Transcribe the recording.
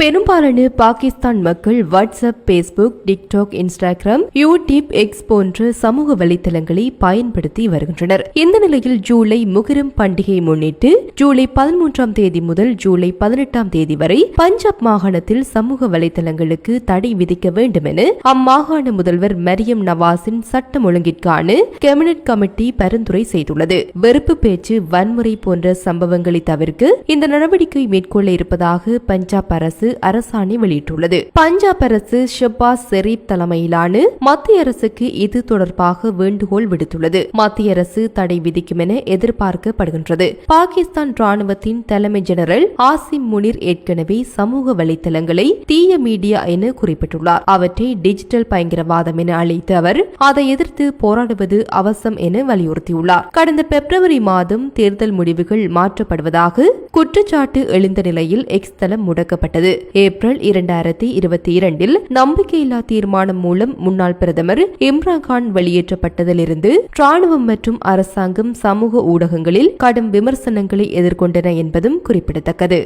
பெரும்பாலான பாகிஸ்தான் மக்கள் WhatsApp Facebook TikTok Instagram YouTube X போன்ற சமூக வலைதளங்களை பயன்படுத்தி வருகின்றனர். இந்த நிலையில் ஜூலை முகரம் பண்டிகையை முன்னிட்டு ஜூலை பதிமூன்றாம் தேதி முதல் ஜூலை பதினெட்டாம் தேதி வரை பஞ்சாப் மாகாணத்தில் சமூக வலைதளங்களுக்கு தடை விதிக்க வேண்டும் என அம்மாகாண முதல்வர் மரியம் நவாஸின் சட்டம் ஒழுங்கிற்கான கேபினட் கமிட்டி பரிந்துரை செய்துள்ளது. வெறுப்பு பேச்சு வன்முறை போன்ற சம்பவங்களை தவிர்க்க இந்த நடவடிக்கை மேற்கொள்ள இருப்பதாக பஞ்சாப் அரசு அரசாணை வெளியிட்டுள்ளது. பஞ்சாப் அரசு ஷெபாஸ் ஷெரீப் தலைமையிலான மத்திய அரசுக்கு இது தொடர்பாக வேண்டுகோள் விடுத்துள்ளது. மத்திய அரசு தடை விதிக்கும் என எதிர்பார்க்கப்படுகின்றது. பாகிஸ்தான் ராணுவத்தின் தலைமை ஜெனரல் ஆசிம் முனிர் ஏற்கனவே சமூக வலைத்தளங்களை தீய மீடியா என குறிப்பிட்டுள்ளார். அவற்றை டிஜிட்டல் பயங்கரவாதம் என அழைத்த அவர் அதை எதிர்த்து போராடுவது அவசம் என வலியுறுத்தியுள்ளார். கடந்த பிப்ரவரி மாதம் தேர்தல் முடிவுகள் மாற்றப்படுவதாக குற்றச்சாட்டு எழுந்த நிலையில் எக்ஸ் தளம் முடக்கப்பட்டது. ஏப்ரல் இரண்டாயிரத்தி இருபத்தி இரண்டில் நம்பிக்கையில்லா தீர்மானம் மூலம் முன்னாள் பிரதமர் இம்ரான்கான் வெளியேற்றப்பட்டதிலிருந்து ராணுவம் மற்றும் அரசாங்கம் சமூக ஊடகங்களில் கடும் விமர்சனங்களை எதிர்கொண்டன என்பதும் குறிப்பிடத்தக்கது.